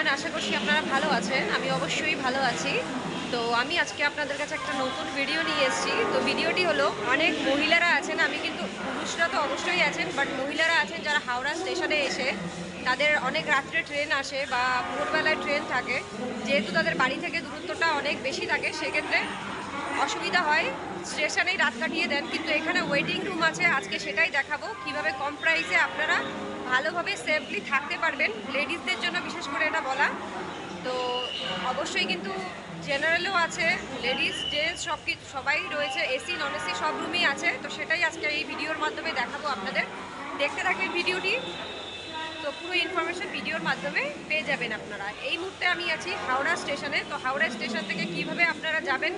Everyone আশা করছি আপনারা ভালো আছেন। আমি অবশ্যই ভালো আছি। তো আমি আজকে আপনাদের কাছে একটা নতুন ভিডিও নিয়ে এসেছি। তো ভিডিওটি হলো, অনেক মহিলারা আছেন, আমি কিন্তু পুরুষরা তো অবশ্যই আছেন বাট মহিলারা আছেন যারা হাওড়া স্টেশনে এসে তাদের অনেক রাত্রে ট্রেন আসে বা ভোরবেলায় ট্রেন থাকে। যেহেতু তাদের বাড়ি থেকে দূরত্বটা অনেক বেশি থাকে, সেক্ষেত্রে অসুবিধা হয়। স্টেশনেই রাত কাটিয়ে দেন, কিন্তু এখানে ওয়েটিং রুম আছে। আজকে সেটাই দেখাবো। কীভাবে কম প্রাইসে আপনারা ভালোভাবে সেফলি থাকতে পারবেন। লেডিসদের জন্য এটা বলা। তো অবশ্যই কিন্তু জেনারেলও আছে লেডিস জেন্টস সব কিছু সবাই রয়েছে এসি নন এসি সব রুমেই আছে। তো সেটাই আজকে এই ভিডিওর মাধ্যমে দেখাবো আপনাদের। দেখতে থাকবেন ভিডিওটি তো পুরো ইনফরমেশন ভিডিওর মাধ্যমে পেয়ে যাবেন আপনারা। এই মুহূর্তে আমি আছি হাওড়া স্টেশনে। তো হাওড়া স্টেশন থেকে কীভাবে আপনারা যাবেন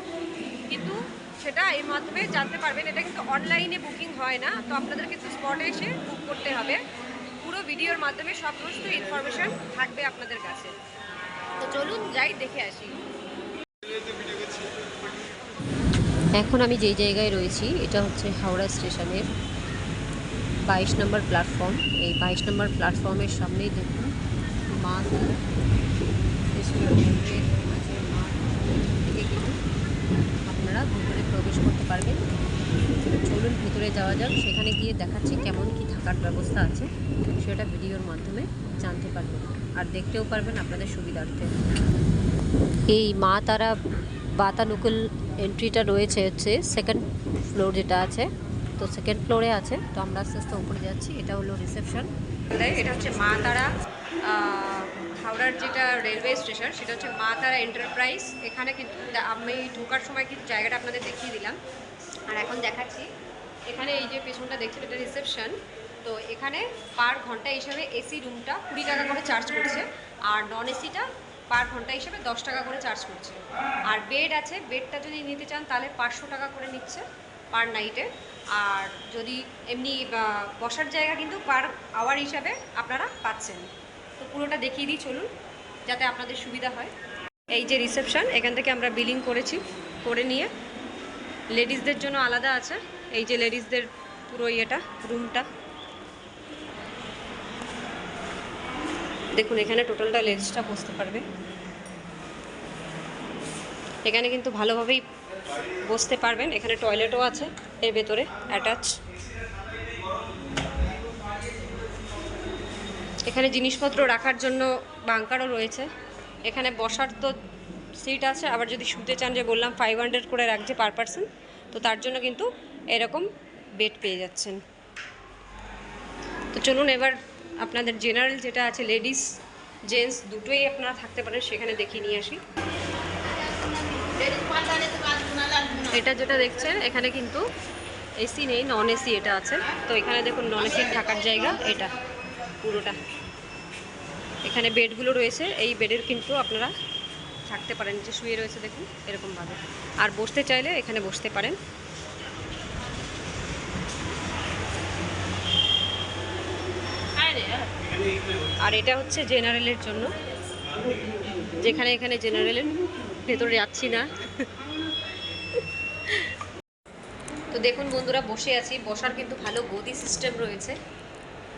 কিন্তু সেটা এর মাধ্যমে জানতে পারবেন। এটা কিন্তু অনলাইনে বুকিং হয় না। তো আপনাদের কিন্তু স্পটে এসে বুক করতে হবে। ভিডিওর মাধ্যমে সমস্ত ইনফরমেশন থাকবে আপনাদের কাছে। তো চলুন যাই, দেখে আসি। এখন আমি যেই জায়গায় রয়েছি, এটা হচ্ছে হাওড়া স্টেশনের বাইশ নম্বর প্ল্যাটফর্ম এই বাইশ নম্বর প্ল্যাটফর্মের সামনেই দেখুন, মা আপনারা ভিতরে প্রবেশ করতে পারবেন। চলুন ভিতরে যাওয়া যাক, সেখানে গিয়ে দেখাচ্ছি কেমন কি থাকার ব্যবস্থা আছে। সেটা ভিডিওর মাধ্যমে জানতে পারবেন আর দেখতেও পারবেন আপনাদের সুবিধার্থে। এই মা তারা বাতানুকুল এন্ট্রিটা রয়েছে হচ্ছে সেকেন্ড ফ্লোর যেটা আছে। তো সেকেন্ড ফ্লোরে আছে। তো আমরা আস্তে আস্তে উপরে যাচ্ছি। এটা হলো রিসেপশন এটা হচ্ছে মা তারা হাওড়ার যেটা রেলওয়ে স্টেশন সেটা হচ্ছে মা তারা এন্টারপ্রাইজ এখানে কিন্তু, আমি ঢোকার সময় কিন্তু জায়গাটা আপনাদের দেখিয়ে দিলাম। আর এখন দেখাচ্ছি। এখানে এই যে পেছনটা দেখছেন, এটা রিসেপশন তো এখানে পার ঘণ্টা হিসাবে এসি রুমটা কুড়ি টাকা করে চার্জ করছে আর নন এসিটা পার ঘণ্টা হিসাবে দশ টাকা করে চার্জ করছে। আর বেড আছে বেডটা যদি নিতে চান তাহলে পাঁচশো টাকা করে নিচ্ছে পার নাইটে আর যদি এমনি বসার জায়গা কিন্তু পার আওয়ার হিসাবে আপনারা পাচ্ছেন। তো পুরোটা দেখিয়ে দিই, চলুন, যাতে আপনাদের সুবিধা হয়। এই যে রিসেপশন এখান থেকে আমরা বিলিং করেছি, করে নিয়ে লেডিসদের জন্য আলাদা আছে। এই যে লেডিসদের পুরো ইয়েটা, রুমটা। দেখুন, এখানে টোটালটা লেডিসটা বসতে পারবে। এখানে কিন্তু ভালোভাবেই বসতে পারবেন। এখানে টয়লেটও আছে, এর ভেতরে অ্যাটাচ এখানে জিনিসপত্র রাখার জন্য বাঙ্কারও রয়েছে। এখানে বসার তো সিট আছে, আবার যদি শুতে চান যে বললাম ফাইভ হান্ড্রেড করে রাখছে পার পারসন তো তার জন্য কিন্তু এরকম বেড পেয়ে যাচ্ছেন। তো চলুন এবার আপনাদের জেনারেল যেটা আছে লেডিস জেন্টস দুটোই আপনারা থাকতে পারেন, সেখানে দেখিয়ে নিয়ে আসি। এটা যেটা দেখছেন, এখানে কিন্তু এসি নেই নন এসি এটা আছে। তো এখানে দেখুন নন এসির থাকার জায়গা, এটা পুরোটা। এখানে বেডগুলো রয়েছে, এই বেডের কিন্তু আপনারা থাকতে পারেন, যে শুয়ে রয়েছে দেখুন, এরকমভাবে। আর বসতে চাইলে এখানে বসতে পারেন। আর এটা হচ্ছে জেনারেলের জন্য। যেখানে এখানে জেনারেলের ভেতরে যাচ্ছি না। তো দেখুন বন্ধুরা, বসে আছি। বসার কিন্তু ভালো গদি সিস্টেম রয়েছে।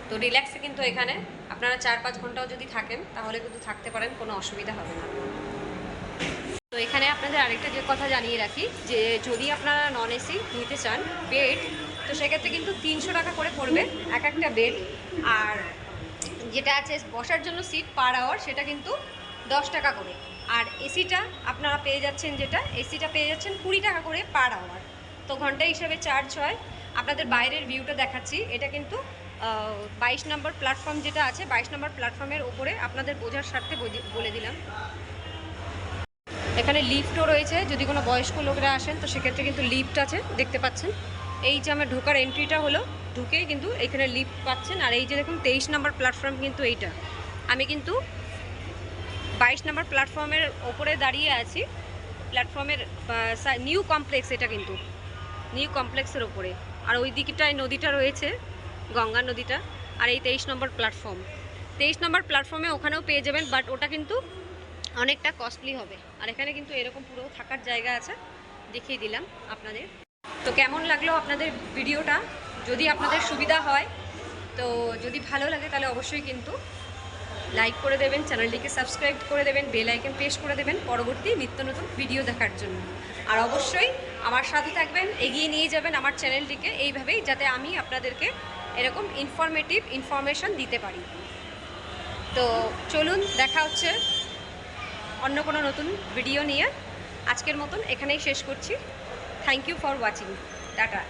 তো রিল্যাক্সে কিন্তু এখানে আপনারা চার পাঁচ ঘন্টাও যদি থাকেন, তাহলে কিন্তু থাকতে পারেন, কোনো অসুবিধা হবে না। তো এখানে আপনাদের আরেকটা যে কথা জানিয়ে রাখি, যে যদি আপনারা নন এসি নিতে চান বেড তো সেক্ষেত্রে কিন্তু তিনশো টাকা করে পড়বে এক একটা বেড আর যেটা আছে বসার জন্য সিট পার আওয়ার সেটা কিন্তু দশ টাকা করে। আর এসিটা আপনারা পেয়ে যাচ্ছেন যেটা এসিটা পেয়ে যাচ্ছেন কুড়ি টাকা করে পার আওয়ার তো ঘণ্টা হিসাবে চার্জ হয়। আপনাদের বাইরের ভিউটা দেখাচ্ছি। এটা কিন্তু বাইশ নম্বর প্ল্যাটফর্ম যেটা আছে, বাইশ নম্বর প্ল্যাটফর্মের ওপরে আপনাদের বোঝার স্বার্থে বলে দিলাম। এখানে লিফটও রয়েছে, যদি কোনো বয়স্ক লোকরা আসেন, তো সেক্ষেত্রে কিন্তু লিফট আছে, দেখতে পাচ্ছেন। এই যে আমার ঢোকার এন্ট্রিটা হলো, ঢুকেই কিন্তু এখানে লিফট পাচ্ছেন। আর এই যে দেখুন, তেইশ নম্বর প্ল্যাটফর্ম কিন্তু এইটা। আমি কিন্তু বাইশ নম্বর প্ল্যাটফর্মের ওপরে দাঁড়িয়ে আছি। প্ল্যাটফর্মের নিউ কমপ্লেক্স এটা কিন্তু। নিউ কমপ্লেক্সের ওপরে। আর ওই দিকটায় নদীটা রয়েছে, গঙ্গা নদীটা। আর এই তেইশ নম্বর প্ল্যাটফর্ম তেইশ নম্বর প্ল্যাটফর্মে ওখানেও পেয়ে যাবেন বাট ওটা কিন্তু অনেকটা কস্টলি হবে। আর এখানে কিন্তু এরকম পুরো থাকার জায়গা আছে, দেখিয়ে দিলাম আপনাদের। তো কেমন লাগল আপনাদের ভিডিওটা? যদি আপনাদের সুবিধা হয়, তো যদি ভালো লাগে তাহলে অবশ্যই কিন্তু লাইক করে দেবেন চ্যানেলটিকে সাবস্ক্রাইব করে দেবেন বেল আইকন প্রেস করে দেবেন পরবর্তী নিত্য নতুন ভিডিও দেখার জন্য। আর অবশ্যই আমার সাথে থাকবেন, এগিয়ে নিয়ে যাবেন আমার চ্যানেলটিকে এইভাবেই, যাতে আমি আপনাদেরকে এরকম ইনফরমেটিভ ইনফরমেশন দিতে পারি। তো চলুন, দেখা হচ্ছে অন্য কোনো নতুন ভিডিও নিয়ে আজকের মতন এখানেই শেষ করছি। Thank you for watching tata